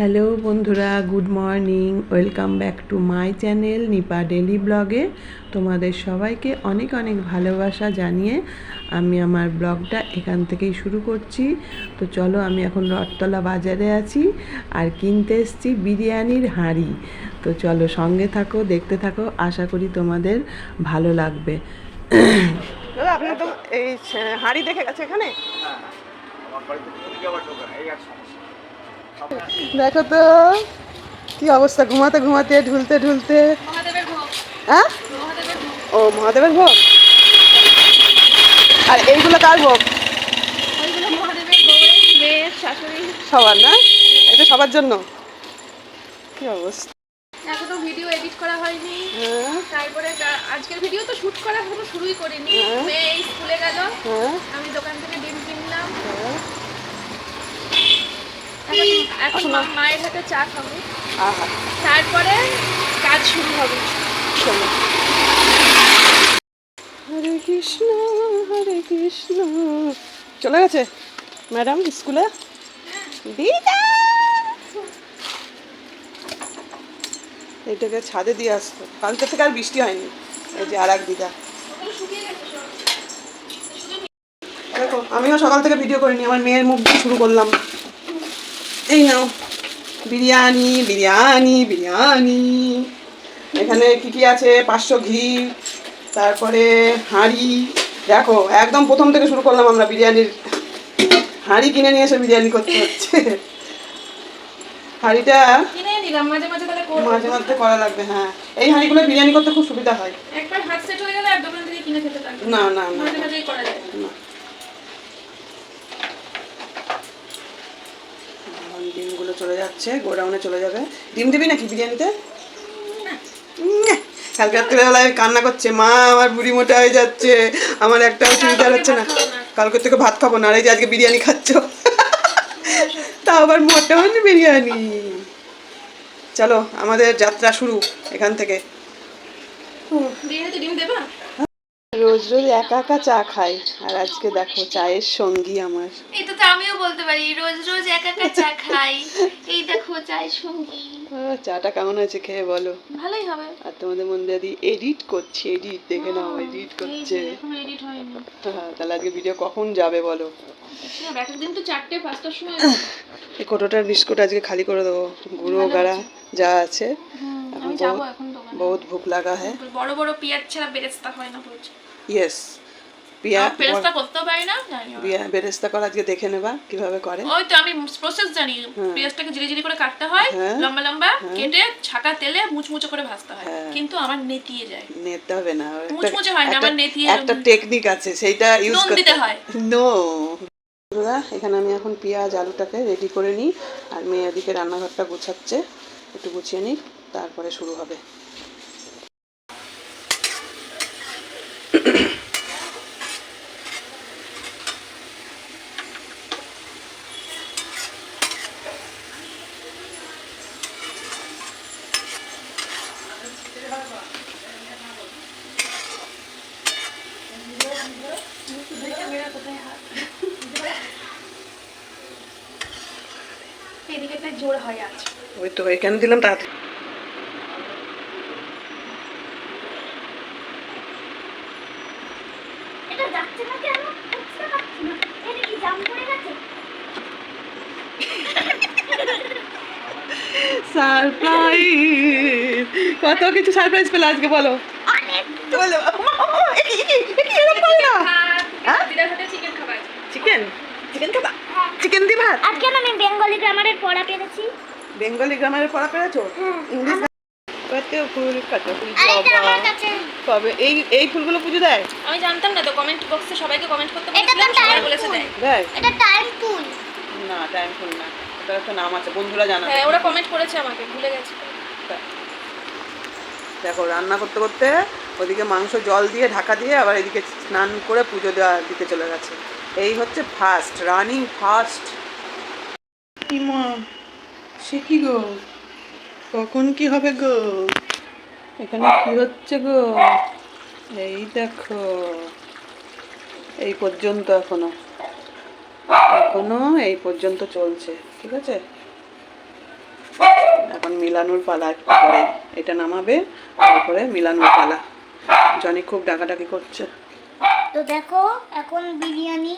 Hello বন্ধুরা good morning welcome back to my channel Nipa daily ব্লগে। তোমাদের সবাইকে অনেক অনেক ভালোবাসা জানিয়ে আমি আমার ব্লগটা এখান থেকেই শুরু করছি। তো চলো আমি এখন রথতলা বাজারে আছি আর কিনতে এসছি বিরিয়ানির হাঁড়ি। তো চলো সঙ্গে থাকো দেখতে থাকো আশা করি তোমাদের ভালো লাগবে। তো এই হাঁড়ি দেখে গেছে এখানে? আমার বাড়িতে এই সমস্যা দেখো তো কি অবস্থা? ঘুমাতে ঘুমাতে ঢুলতে ঢুলতে। হ্যাঁ? ও মহাদেবের ভোগ? আর এইগুলো কার ভোগ? সবার না? এটা সবার জন্য? কি অবস্থা? এখনও ভিডিও এডিট করা হয়নি। হ্যাঁ। তারপরে আজকের ভিডিও তো শুট করা শুরুই করিনি। হ্যাঁ। মেয়ে স্কুলে গেল। হ্যাঁ। আমি দোকান থেকে ডিম কিনলাম হ্যাঁ। এখন মায়ের হাতে চা খাব। তারপরে কাজ শুরু হবে। হরে কৃষ্ণ হরে কৃষ্ণ। চলে গেছে? ম্যাডাম স্কুলে? দিদা এইটাকে ছাদে দিয়ে আসতো। কালকে থেকে আর বৃষ্টি হয়নি। এই যে আর এক দিদা। দেখো আমিও সকাল থেকে ভিডিও করিনি আমার মেয়ের মুখ দিয়ে শুরু করলাম। এই নাও। বিরিয়ানি বিরিয়ানি বিরিয়ানি। এখানে কি কি আছে? পাঁচশো ঘি তারপরে হাঁড়ি। দেখো একদম প্রথম থেকে শুরু করলাম আমরা বিরিয়ানির। হাঁড়ি কিনে নিয়ে এসে বিরিয়ানি করতে হচ্ছে। হাঁড়িটা মাঝে মাঝে করা লাগবে হ্যাঁ। এই হাঁড়িগুলো বিরিয়ানি করতে খুব সুবিধা হয়। একবার হাত সেট হয়ে গেলে আর দোকান থেকে কিনে খেতে না না না। মাঝে মাঝেই করা যায়। না। এখন ডিমগুলো চলে যাচ্ছে গোডাউনে চলে যাবে। ডিম দিবি নাকি বিরিয়ানিতে? কালকে রাত্রিবেলায় কান্না করছে মা আমার বুড়ি মোটা হয়ে যাচ্ছে আমার একটাও চুড়িদার হচ্ছে না। কালকে থেকে ভাত খাব না আর এই যে আজকে বিরিয়ানি খাচ্ছ। তা আবার মটন বিরিয়ানি। চলো আমাদের যাত্রা শুরু এখান থেকে। ডিম দেবা? রোজ রোজ একা একা চা খাই। আর আজকে দেখো চায়ের সঙ্গী আমার। এটা তো আমিও বলতে পারি রোজ রোজ একা একা চা খাই। এই দেখো চায়ের সঙ্গী। চাটা কেমন হয়েছে খেয়ে বলো। ভালোই হবে। আর তোমাদের মধ্যে দি এডিট করছে এডিট দেখে নাও এডিট করছে। এডিট হয়নি। হ্যাঁ, তাহলে আজকে ভিডিও কখন যাবে বলো? এক একদিন তো চারটে পাঁচটার সময় এই কোটোটার বিস্কুট আজকে খালি করে দেবো? গুঁড়ো গাড়া যা আছে। এখন বহুত ভুক লাগা হ্যাঁ। বড় বড় পেঁয়াজ ছাড়া বেরেস্তা হয় না বলছে। ইয়েস পিয়া বেরেস্তা করতেও পারি না? জানি বেরেস্তা করে আজকে দেখে নেবা কীভাবে করে। ওই তো আমি প্রসেস জানি। পেঁয়াজটাকে জিরে জিরে করে কাটতে হয় হ্যাঁ। লম্বা লম্বা কেটে ছাকা তেলে মুচমুচে করে ভাজতে হয়। কিন্তু আমার নেতিয়ে যায়। নিতে হবে না। মুচমুচে না, আমার নেতিয়ে একটা টেকনিক আছে সেইটা ইউজ করতে হয়। নো এখানে আমি এখন পেঁয়াজ আলুটাকে রেডি করে নিই আর মেয়ে ওদিকে রান্নাঘরটা গুছাচ্ছে। একটু গুছিয়ে নিই তারপরে শুরু হবে। এদিকে হয় আছে ওই তো এখানে দিলাম গেছে? সারপ্রাইজ। কত কিছু সারপ্রাইজ পেলে আজকে বলো? বলো এরকম করে না হ্যাঁ? দিদার হাতে চিকেন খাবার চিকেন চিকেন খাবা চিকেন দি ভাত আজকে না আমি বেঙ্গলি গ্রামারের পড়া পেরেছি? বেঙ্গলি গ্রামারের পড়া পেরেছ? ইংলিশ কাছে। কবে? এই এই ফুলগুলো পুজো দেয়? আমি জানতাম না তো কমেন্ট বক্সে সবাইকে কমেন্ট করতে বলেছিলাম সবাই বলেছে ফুল। দেয়। দেয়? এটা টাইম ফুল না টাইম ফুল না। ওটার একটা নাম আছে বন্ধুরা জানা। হ্যাঁ ওরা কমেন্ট করেছে আমাকে ভুলে গেছে। দেখো রান্না করতে করতে ওদিকে মাংস জল দিয়ে ঢাকা দিয়ে আবার এদিকে স্নান করে পুজো দেওয়া দিতে চলে গেছে। এই হচ্ছে ফার্স্ট রানিং ফার্স্ট মা? সে কি গো? কখন কি হবে গো? এখানে কি হচ্ছে গো? এই দেখো। এই পর্যন্ত এখনও। এখনও এই পর্যন্ত চলছে, ঠিক আছে? এখন মিলানোর পালা একটু করে। এটা নামাবে, তারপরে মিলানোর পালা। জনি খুব ডাকাডাকি করছে। তো দেখো, এখন বিরিয়ানি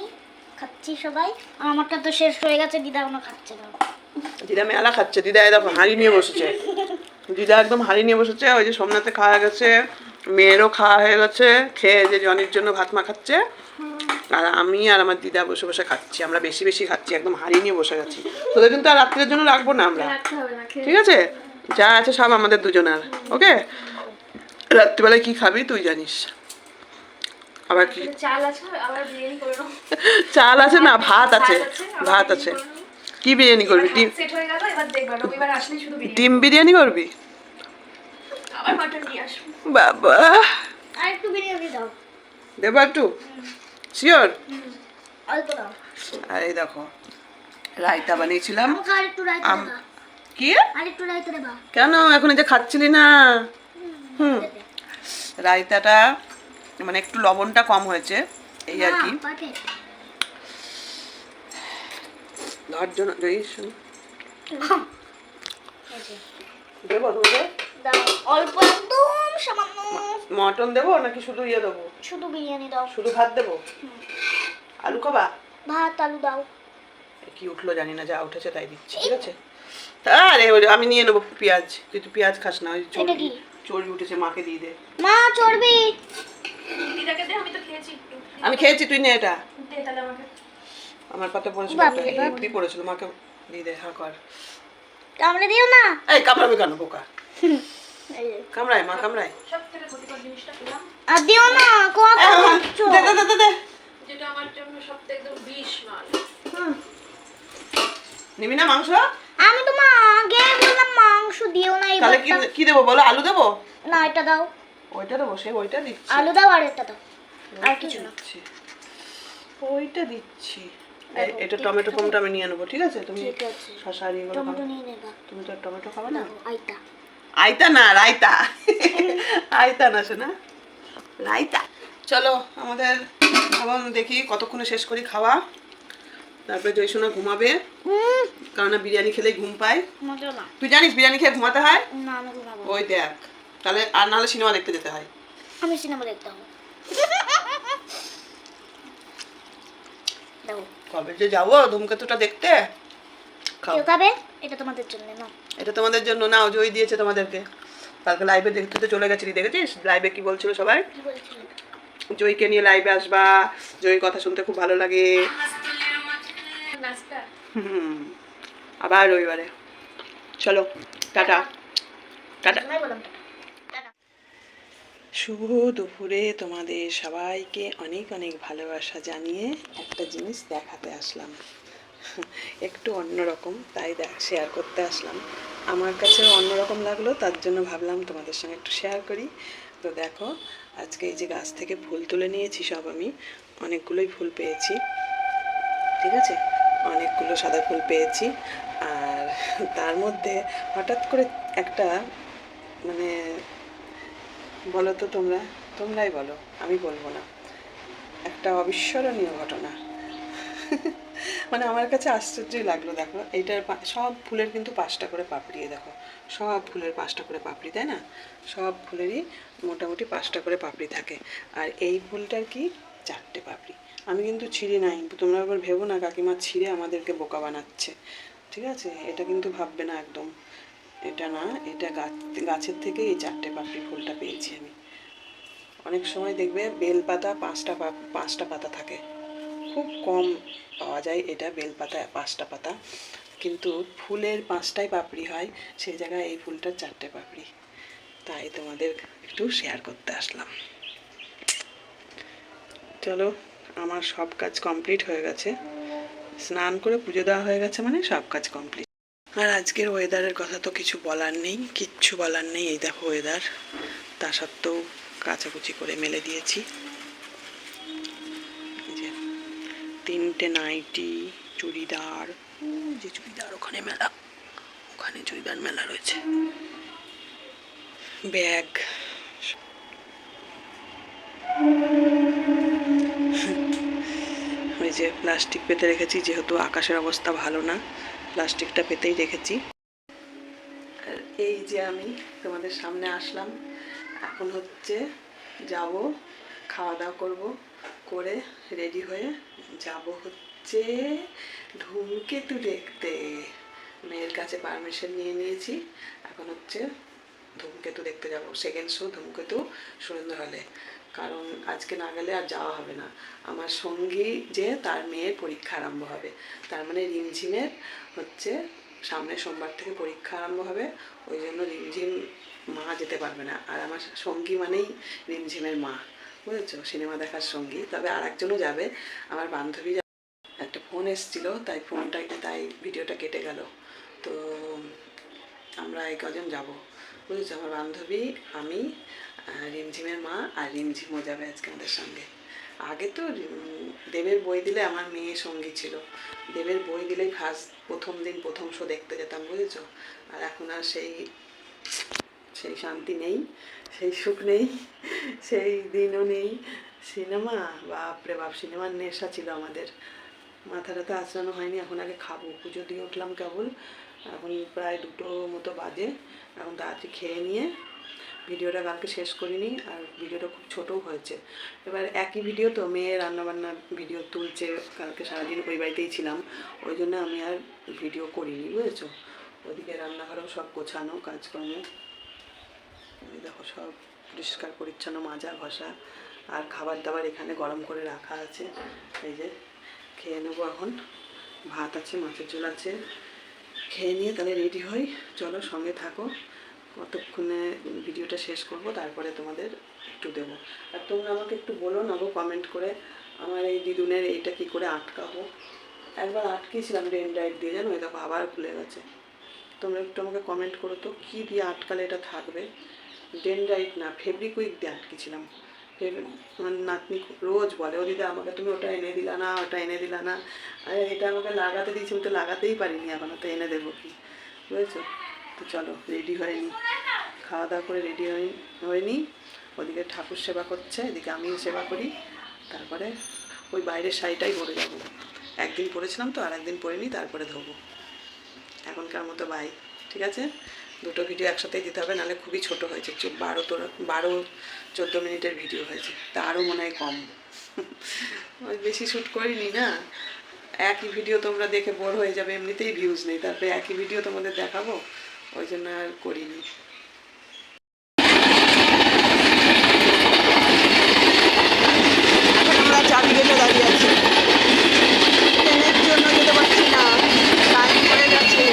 খাচ্ছি সবাই। আর আমারটা তো শেষ হয়ে গেছে দিদা কোনো খাচ্ছে না। দিদা মেলা খাচ্ছে দিদা এই দেখো হাঁড়ি নিয়ে বসেছে। দিদা একদম হাঁড়ি নিয়ে বসেছে ওই যে সোমনাথে খাওয়া গেছে মেয়েরও খাওয়া হয়ে গেছে খেয়ে যে জনির জন্য ভাত মাখাচ্ছে আর আমি আর আমার দিদা বসে বসে খাচ্ছি আমরা বেশি বেশি খাচ্ছি একদম হাঁড়ি নিয়ে বসে গেছি তোদের কিন্তু আর রাত্রের জন্য রাখব না আমরা। রাখতে হবে না খেয়ে ঠিক আছে? যা আছে সব আমাদের দুজনের ওকে? রাত্রিবেলায় কি খাবি তুই জানিস। আবার কি? চাল আছে আবার বিরিয়ানি করে চাল আছে না ভাত আছে ভাত আছে। কি বিরিয়ানি করবি? ডিম সেট হয়ে গেল এবার দেখবা রবিবার আসলে শুধু বিরিয়ানি ডিম বিরিয়ানি করবি? আবার মাটন নিয়ে আসব। বাবা। আর একটু বিরিয়ানি দাও। দেবো একটু? শিওর অল্প দাও। আর এই দেখো রায়তা বানিয়েছিলাম। কি? কেন? এখন এই যে খাচ্ছিলি না? হুম রায়তাটা মানে একটু লবণটা কম হয়েছে এই আর কি। সামান্য। মটন দেবো নাকি শুধু ইয়ে দেবো? শুধু বিরিয়ানি দাও। শুধু ভাত দেবো? আলু খাবা? ভাত আলু দাও। কি উঠল জানি না যা উঠেছে তাই দিচ্ছি ঠিক আছে? আরে ওই আমি নিয়ে নেব পেঁয়াজ। তুই তো পেঁয়াজ খাস না ওই চর্বি চর্বি উঠেছে মাকে দিয়ে দে। মা চর্বি। দিদাকে দে আমি তো খেয়েছি। আমি খেয়েছি তুই নে এটা। দে তাহলে আমাকে। আমার পাতে পড়েছিল। পড়েছিল? মাকে দিয়ে দে হা কর। কামড়ে দিও না। এই কামড়াবে কেন বোকা? এই কামড়ায় মা কামড়ায়। সব থেকে ক্ষতিকর জিনিসটা পেলাম আর দিও না কোয়া দে দে দে দে দে। যেটা আমার জন্য সব থেকে একদম বিষ মাল নিবি না মাংস? আমি তো মা আগে বললাম মাংস দিও না তাহলে কি দেবো বলো? আলু দেবো? না এটা দাও। ওইটা দেবো সে ওইটা দিচ্ছি। আলু দাও আর এটা দাও। আর কিছু না। ওইটা দিচ্ছি। এটা টমেটো ফোমটা আমি নিয়ে নেব ঠিক আছে? তুমি শশা আর এগুলো টমেটো নিয়ে নেবা। তুমি তো টমেটো খাবে না? আইতা। আইতা না রায়তা আইতা না শোনা রায়তা চলো আমাদের এখন দেখি কতক্ষণে শেষ করি খাওয়া। তারপরে জয়সোনা ঘুমাবে। কারণ বিরিয়ানি খেলেই ঘুম পায়। তুই জানিস বিরিয়ানি খেয়ে ঘুমাতে হয়? ওই দেখ। তাহলে আর নাহলে সিনেমা দেখতে যেতে হয়। আমি সিনেমা দেখতে হবে দাও কবে যে যাব ধূমকেতুটা দেখতে? খাবে? এটা তোমাদের জন্য না এটা তোমাদের জন্য নাও জয় দিয়েছে তোমাদেরকে। কালকে লাইভে দেখতে তো চলে গেছিলি দেখেছিস? লাইভে কি বলছিল সবাই? কি বলছিলে? জয়কে নিয়ে লাইভে আসবা। জয়ের কথা শুনতে খুব ভালো লাগে। হুম। আবার রবিবারে। চলো টাটা। টাটা। শুভ দুপুরে তোমাদের সবাইকে অনেক অনেক ভালোবাসা জানিয়ে একটা জিনিস দেখাতে আসলাম। একটু অন্যরকম, তাই দেখ শেয়ার করতে আসলাম। আমার কাছেও অন্যরকম লাগল, তার জন্য ভাবলাম তোমাদের সঙ্গে একটু শেয়ার করি। তো দেখো, আজকে এই যে গাছ থেকে ফুল তুলে নিয়েছি সব আমি, অনেকগুলোই ফুল পেয়েছি। ঠিক আছে? অনেকগুলো সাদা ফুল পেয়েছি। আর তার মধ্যে হঠাৎ করে একটা মানে বলো তো তোমরা, তোমরাই বলো, আমি বলব না। একটা অবিস্মরণীয় ঘটনা। মানে আমার কাছে আশ্চর্যই লাগল, দেখো, এইটার সব ফুলের কিন্তু পাঁচটা করে পাপড়িয়ে দেখো। সব ফুলের পাঁচটা করে পাপড়ি, তাই না? সব ফুলেরই মোটামুটি পাঁচটা করে পাপড়ি থাকে। আর এই ফুলটার কি? চারটে পাপড়ি। আমি কিন্তু ছিঁড়ে নাই, তোমরা আবার ভেবো না, কাকিমা ছিঁড়ে আমাদেরকে বোকা বানাচ্ছে। ঠিক আছে? এটা কিন্তু ভাববে না একদম। এটা না, এটা গাছ গাছের থেকে এই চারটে পাপড়ি ফুলটা পেয়েছি আমি। অনেক সময় দেখবে বেলপাতা পাঁচটা পাঁচটা পাতা থাকে। খুব কম পাওয়া যায় এটা বেলপাতা, পাঁচটা পাতা। কিন্তু ফুলের পাঁচটাই পাপড়ি হয়, সেই জায়গায় এই ফুলটার চারটে পাপড়ি। তাই তোমাদের একটু শেয়ার করতে আসলাম। চলো, আমার সব কাজ কমপ্লিট হয়ে গেছে। স্নান করে পুজো দেওয়া হয়ে গেছে মানে সব কাজ কমপ্লিট আর আজকের ওয়েদারের কথা তো কিছু বলার নেই, কিচ্ছু বলার নেই। এই দেখো ওয়েদার তা সত্ত্বেও কাচাকুচি করে মেলে দিয়েছি। তিনটে নাইটি, চুড়িদার যে চুড়িদার ওখানে মেলা, ওখানে চুড়িদার মেলা রয়েছে। ব্যাগ। ওই যে প্লাস্টিক পেতে রেখেছি, যেহেতু আকাশের অবস্থা ভালো না প্লাস্টিকটা পেতেই রেখেছি এই যে আমি তোমাদের সামনে আসলাম, এখন হচ্ছে যাব খাওয়া দাওয়া করব, করে রেডি হয়ে যাব হচ্ছে ধূমকেতু দেখতে। মেয়ের কাছে পারমিশন নিয়ে নিয়েছি, এখন হচ্ছে ধূমকেতু দেখতে যাব। সেকেন্ড শো ধূমকেতু সুরেন্দ্র হলে। কারণ আজকে না গেলে আর যাওয়া হবে না। আমার সঙ্গী যে তার মেয়ের পরীক্ষা আরম্ভ হবে। তার মানে রিমঝিমের হচ্ছে সামনে সোমবার থেকে পরীক্ষা আরম্ভ হবে। ওই জন্য রিমঝিম মা যেতে পারবে না। আর আমার সঙ্গী মানেই রিমঝিমের মা। বুঝেছ? সিনেমা দেখার সঙ্গী। তবে আর একজনও যাবে। আমার বান্ধবী একটা ফোন এসেছিল, তাই ফোনটা, তাই ভিডিওটা কেটে গেল। তো আমরা এই কজন যাব। বুঝেছ? আমার বান্ধবী, আমি রিমঝিমের মা আর রিমঝিমও যাবে আজকে আমাদের সঙ্গে। আগে তো দেবের বই দিলে আমার মেয়ে সঙ্গী ছিল। দেবের বই দিলেই ফার্স্ট প্রথম দিন প্রথম শো দেখতে যেতাম, বুঝেছ? আর এখন আর সেই সেই শান্তি নেই, সেই সুখ নেই, সেই দিনও নেই। সিনেমা বাপরে বাপ, সিনেমার নেশা ছিল আমাদের। মাথাটা তো আঁচড়ানো হয়নি, এখন আগে খাব। পুজো দিয়ে উঠলাম কেবল, এখন প্রায় দুটো মতো বাজে। এখন তাড়াতাড়ি খেয়ে নিয়ে ভিডিওটা কালকে শেষ করিনি আর ভিডিওটা খুব ছোটও হয়েছে। এবার একই ভিডিও তো মেয়ে রান্নাবান্না ভিডিও তুলছে, কালকে সারাদিন ওই বাড়িতেই ছিলাম। ওই জন্য আমি আর ভিডিও করিনি, বুঝেছ? ওদিকে রান্নাঘরেও সব গোছানো, কাজকর্ম। দেখো সব পরিষ্কার পরিচ্ছন্ন, মাজা ঘষা। আর খাবার দাবার এখানে গরম করে রাখা আছে। এই যে, খেয়ে নেব এখন। ভাত আছে, মাছের ঝোল আছে। খেয়ে নিয়ে তাহলে রেডি হই। চলো সঙ্গে থাকো। কতক্ষণে ভিডিওটা শেষ করব, তারপরে তোমাদের একটু দেবো। আর তোমরা আমাকে একটু বলো না গো কমেন্ট করে আমার এই দিদুনের এইটা কি করে আটকাবো? একবার আটকেছিলাম ডেন্ড্রাইট দিয়ে, জানো? দেখো, আবার খুলে গেছে। তোমরা একটু আমাকে কমেন্ট করো তো, কী দিয়ে আটকালে এটা থাকবে? ডেনড্রাইট না ফেব্রিকুইক দিয়ে আটকেছিলাম আমার নাতনি রোজ বলে, ও দিদা, আমাকে তুমি ওটা এনে দিলা না, ওটা এনে দিলা না। আরে, এটা আমাকে লাগাতে দিয়েছি, আমি তো লাগাতেই পারিনি এখনও তো এনে দেবো কি? বুঝেছ? তো চলো রেডি হয়নি। খাওয়া দাওয়া করে রেডি হয়ে হয়নি। ওদিকে ঠাকুর সেবা করছে, এদিকে আমিও সেবা করি। তারপরে ওই বাইরের শাড়িটাই পরে যাব। একদিন পরেছিলাম তো, আর একদিন পরে নিই তারপরে ধোবো। এখনকার মতো বাই ঠিক আছে? দুটো ভিডিও একসাথেই দিতে হবে, নাহলে খুবই ছোট হয়েছে। বারো তো বারো, চোদ্দ মিনিটের ভিডিও হয়েছে। তা আরও মনে হয় কম। বেশি শ্যুট করিনি না। একই ভিডিও তোমরা দেখে বোর হয়ে যাবে, এমনিতেই ভিউজ নেই। তারপরে একই ভিডিও তোমাদের দেখাবো। ওই জন্য আর করিনি। এখন আমরা চারদিকে দাঁড়িয়ে আছি। ট্রেনের জন্য যেতে পারছি না টাইম হয়ে গেছে।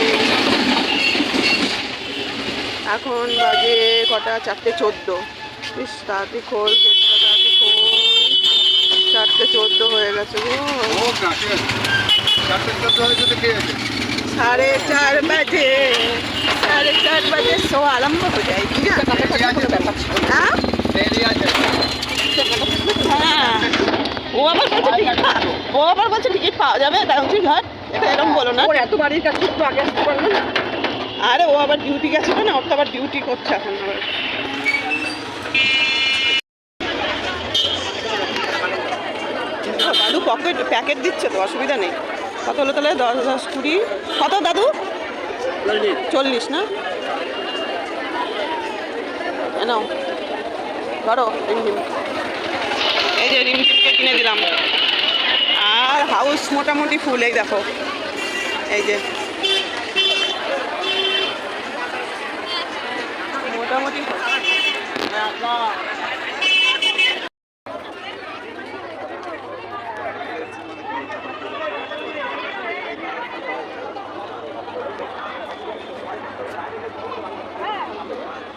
এখন বাজে কটা চারটে চোদ্দ। বেশ তাড়াতাড়ি খোল তাড়াতাড়ি খোল। চারটে চোদ্দ হয়ে গেছে গো। ও কাকে? চারটে সাড়ে চার বাজে শো আরম্ভ হয়ে? যায় হ্যাঁ? হ্যাঁ। ও আবার বলছে ও আবার বলছে টিকিট পাওয়া যাবে দাউন্সি ঘাট এটা এরকম বলো না। ওর এত বাড়ির কাছে একটু আগে আসতে পারল না। আরে ও আবার ডিউটি গেছে না ওর তো আবার ডিউটি করছে এখন। দাদু পকেট প্যাকেট দিচ্ছে তো অসুবিধা নেই। কত হলো তাহলে? দশ দশ কুড়ি। কত দাদু? চল্লিশ। না? নাও ধরো, এই যে রিমঝিমকে কিনে দিলাম। আর হাউস মোটামুটি ফুল, এই দেখো। এই যে। মোটামুটি full।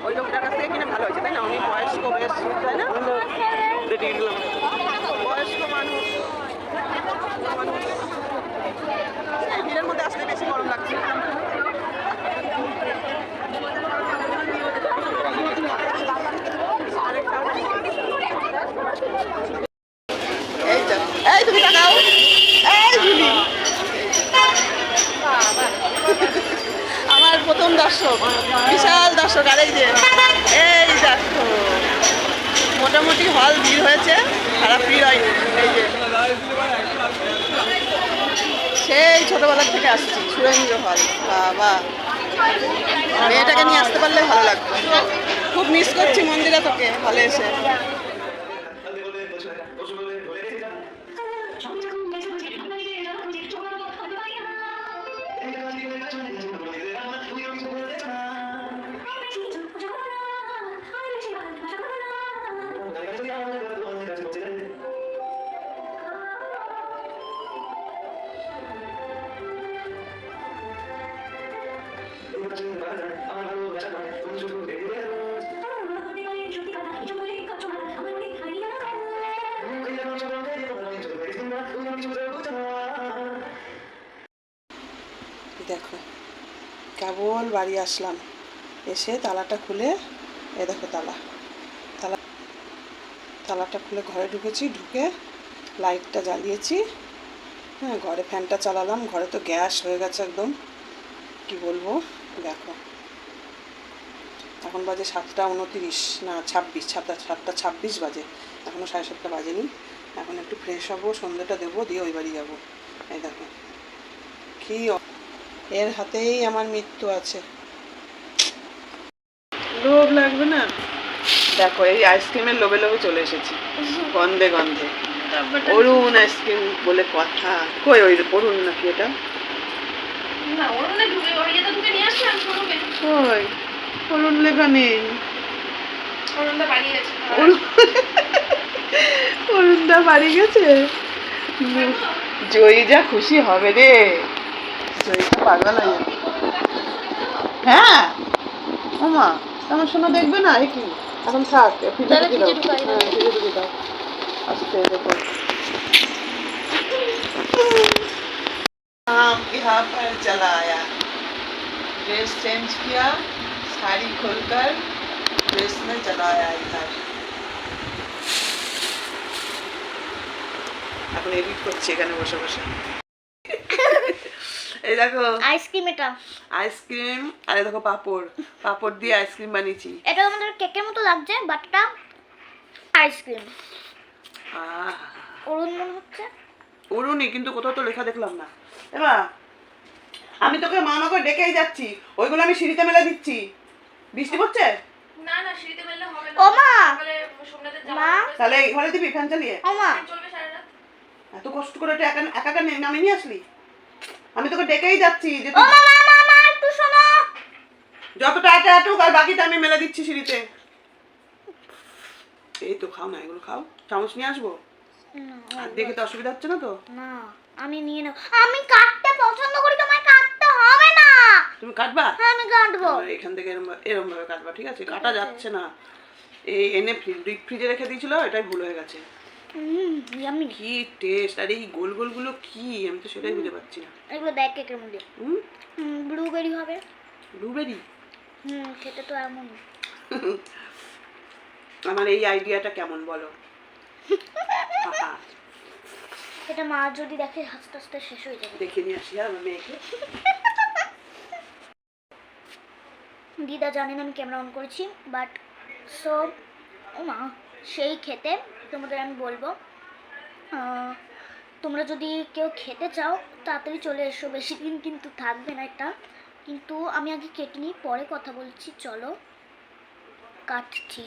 ওই লোকটার কাছ থেকে কিনে ভালো হয়েছে তাই না অনেক বয়স্ক বেশ তাই না রেডি দিলাম বয়স্ক মানুষ মানুষ। এই ভিড়ের মধ্যে আসলে বেশি গরম লাগছে এই তো এই তুমি তাকাও এই জুলি আমার প্রথম দর্শক, বিশাল দর্শক, আর এই যে, এই দেখো, মোটামুটি হল ভিড় হয়েছে, খারাপ ভিড় হয়নি, এই যে। সেই ছোটবেলা থেকে আসছি, সুরেন্দ্র হল বাবা। মেয়েটাকে নিয়ে আসতে পারলে ভালো লাগতো। খুব মিস করছি মন্দিরে তোকে হলে এসে। কেবল বাড়ি আসলাম। এসে তালাটা খুলে, এ দেখো তালা। তালা, তালাটা খুলে ঘরে ঢুকেছি, ঢুকে লাইটটা জ্বালিয়েছি। হ্যাঁ ঘরে ফ্যানটা চালালাম, ঘরে তো গ্যাস হয়ে গেছে একদম। কি বলব? দেখো। এখন বাজে সাতটা উনতিরিশ, না, ছাব্বিশ, সাতটা সাতটা ছাব্বিশ বাজে। এখনও সাড়ে সাতটা বাজেনি। এখন একটু ফ্রেশ হব সন্ধ্যেটা দেবো, দিয়ে ওই বাড়ি যাব। এই দেখো। কী এর হাতেই আমার মৃত্যু আছে। লোভ লাগবে না? দেখো এই আইসক্রিমের লোভে লোভে চলে এসেছি। গন্ধে গন্ধে। অরুণ আইসক্রিম বলে কথা। কই ওই অরুণ নাকি এটা? কই? অরুণ লেখা নেই। অরুণদা বাড়ি গেছে? জয়ী যা খুশি হবে রে। জয়ী তো পাগল হয়ে যাবে হ্যাঁ ওমা আমার সোনা দেখবে না এ কি এখন থাক ফ্রিজে তাহলে ঢুকিয়ে দাও ফ্রিজে ঢুকাই দাও। হ্যাঁ ফ্রিজে ঢুকিয়ে দাও আস্তে দেখো हम यहाँ पर चला आया ड्रेस चेंज किया साड़ी खोलकर ड्रेस में चला आया इधर এখন এডিট করছি এখানে বসে বসে এই দেখো। আইসক্রিম এটা। আইসক্রিম আর এই দেখো পাপড়। পাপড় দিয়ে আইসক্রিম বানিয়েছি। এটা আমাদের কেকের মতো লাগছে বাট এটা আইসক্রিম। অরুণ মনে হচ্ছে। উড়ুনি কিন্তু কোথাও তো লেখা দেখলাম না। এবার আমি তোকে মামা করে ডেকেই যাচ্ছি। ওইগুলো আমি সিঁড়িতে মেলা দিচ্ছি। বৃষ্টি পড়ছে? না না সিঁড়িতে মেললে হবে না। ও মা! মা? তাহলে এই ঘরে দিবি ফ্যান চালিয়ে? চলবে এত কষ্ট করে এটা একা একা একা নামিয়ে নিয়ে আসলি? আমি তোকে ডেকেই যাচ্ছি যে ও মা মা মা একটু শোনো। যতটা আটে আটুক আর বাকিটা আমি মেলে দিচ্ছি সিঁড়িতে। এই তো খাও না এগুলো খাও। চামচ নিয়ে আসব? আর দেখে তো অসুবিধা হচ্ছে না তো? না আমি নিয়ে নেব। আমি কাটতে পছন্দ করি তোমায় কাটতে হবে না। তুমি কাটবা? হ্যাঁ আমি কাটবো। এখান থেকে এরম এরম ভাবে কাটবা ঠিক আছে? কাটা যাচ্ছে না। এই এনে ডিপ ফ্রিজে রেখে দিয়েছিল এটাই ভুল হয়ে গেছে। কি টেস্ট আর এই গোল গোলগুলো কি? আমি তো সেটাই বুঝতে পারছি না। এগুলো দেখ কেকের মধ্যে হুম? ব্লুবেরি হবে। ব্লুবেরি হুম খেতে তো এমন। আমার এই আইডিয়াটা কেমন বলো? এটা মা যদি দেখে হাসতে হাসতে শেষ হয়ে যাবে। দেখে নিয়ে আসি হ্যাঁ আমার মেয়েকে। দিদা জানেন আমি ক্যামেরা অন করেছি বাট সো ও মা সেই খেতে তোমাদের আমি বলব। তোমরা যদি কেউ খেতে চাও, তাড়াতাড়ি চলে এসো, বেশি দিন কিন্তু থাকবে না এটা। কিন্তু আমি আগে কেটে নিই, পরে কথা বলছি, চলো। কাটছি।